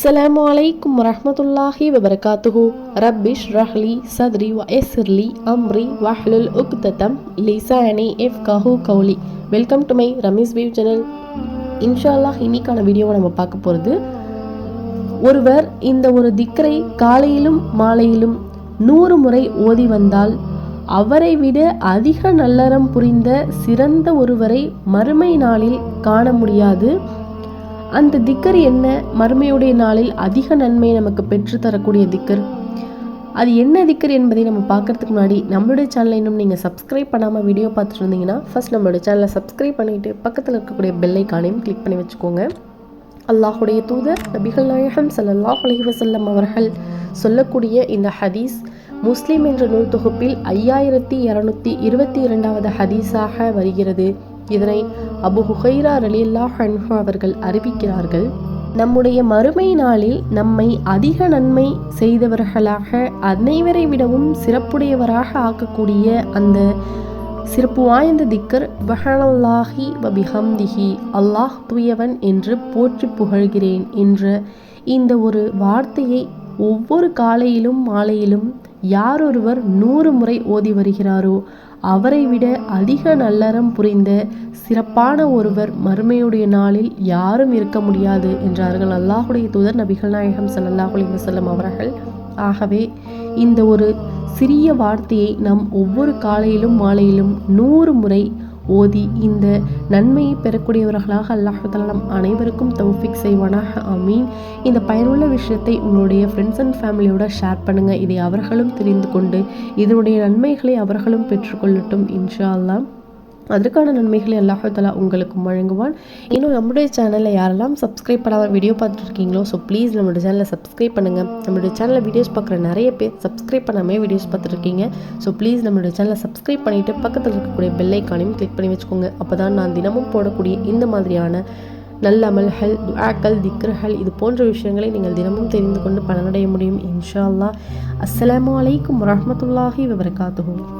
அஸ்ஸலாமு அலைக்கும் வரஹ்மத்துல்லாஹி வபரகாத்துஹு ரப்பிஷ் ரஹ்லி சத்ரி வ எஸ்ர்லி அம்ரி வஹ்லுல் உக்ததம் லிசானி எஃப் கஹு கௌலி welcome to my Ramees view channel இன்ஷா அல்லாஹ் இன்னைக்கான வீடியோவை நம்ம பார்க்க போகிறது ஒருவர் இந்த ஒரு திக்கரை காலையிலும் மாலையிலும் நூறு முறை ஓதி வந்தால் அவரை விட அதிக நல்லறம் புரிந்த சிறந்த ஒருவரை மறுமை நாளில் காண முடியாது. அந்த திக்கர் என்ன? மறுமையுடைய நாளில் அதிக நன்மையை நமக்கு பெற்று தரக்கூடிய திக்கர். அது என்ன திக்கர் என்பதை நம்ம பார்க்கறதுக்கு முன்னாடி நம்மளுடைய சேனலை இன்னும் நீங்கள் சப்ஸ்கிரைப் பண்ணாமல் வீடியோ பார்த்துட்டு இருந்தீங்கன்னா ஃபர்ஸ்ட் நம்மளுடைய சேனலை சப்ஸ்கிரைப் பண்ணிவிட்டு பக்கத்தில் இருக்கக்கூடிய பெல்லை காணையும் கிளிக் பண்ணி வச்சுக்கோங்க. அல்லாஹுடைய தூதர் நபிகள் நாயகம் சல்லாஹ் அலைஹி அவர்கள் சொல்லக்கூடிய இந்த ஹதீஸ் முஸ்லீம் என்ற நூல் தொகுப்பில் ஐயாயிரத்தி இரநூத்தி இருபத்தி இரண்டாவது ஹதீஸாக வருகிறது. இதனை அபு ஹுஹைரா ரலியல்லாஹ் அன்ஹு அவர்கள் அறிவிக்கிறார்கள் நம்முடைய மறுமை நாளில் நம்மை அதிக நன்மை செய்தவர்களாக அனைவரை விடவும் சிறப்புடையவராக ஆக்கக்கூடிய அந்த சிறப்பு வாய்ந்த திக்கர் வஹனல்லாஹி வபிஹம்திஹி அல்லாஹ் துயவன் என்று போற்றி புகழ்கிறேன் என்ற இந்த ஒரு வார்த்தையை ஒவ்வொரு காலையிலும் மாலையிலும் யாரொருவர் நூறு முறை ஓதி வருகிறாரோ அவரை விட அதிக நல்லறம் புரிந்த சிறப்பான ஒருவர் மறுமையுடைய நாளில் யாரும் இருக்க முடியாது என்றார்கள் அல்லாஹுடைய தூதர் நபிகள் நாயகம் ஸல்லல்லாஹு அலைஹி வஸல்லம் அவர்கள். ஆகவே இந்த ஒரு சிறிய வார்த்தையை நாம் ஒவ்வொரு காலையிலும் மாலையிலும் நூறு முறை ஓதி இந்த நன்மையை பெறக்கூடியவர்களாக அல்லாஹால நம் அனைவருக்கும் தௌஃபிக் செய்வானாக அமீன் இந்த பயனுள்ள விஷயத்தை உங்களுடைய ஃப்ரெண்ட்ஸ் அண்ட் ஃபேமிலியோட ஷேர் பண்ணுங்கள் இதை அவர்களும் தெரிந்து கொண்டு இதனுடைய நன்மைகளை அவர்களும் பெற்றுக்கொள்ளட்டும் இன்ஷா அல்லாஹ். அதற்கான நன்மைகளை அல்லாஹாலா உங்களுக்கு வழங்குவான். இன்னும் நம்மளுடைய சேனலில் யாரெல்லாம் சப்ஸ்கிரைப் பண்ணாமல் வீடியோ பார்த்துருக்கீங்களோ ஸோ ப்ளீஸ் நம்மளுடைய சேனலை சப்ஸ்கிரைப் பண்ணுங்கள் நம்மளுடைய சேனலில் வீடியோஸ் பார்க்குற நிறைய பேர் சப்ஸ்கிரைப் பண்ணாமே வீடியோஸ் பார்த்துருக்கீங்க. ஸோ ப்ளீஸ் நம்மளுடைய சேனலை சப்ஸ்கிரைப் பண்ணிவிட்டு பக்கத்தில் இருக்கக்கூடிய பெல் ஐக்கானையும் கிளிக் பண்ணி வச்சுக்கோங்க. அப்போ தான் நான் தினமும் போடக்கூடிய இந்த மாதிரியான நல்ல அமல்கள் துவாக்கள் திக்ர்கள் இது போன்ற விஷயங்களை நீங்கள் தினமும் தெரிந்து கொண்டு பலனடைய முடியும். இன்ஷா அல்லா அஸ்லாம் அலைக்கும் வரமத்துல்லாஹி வபரகாத்துஹு.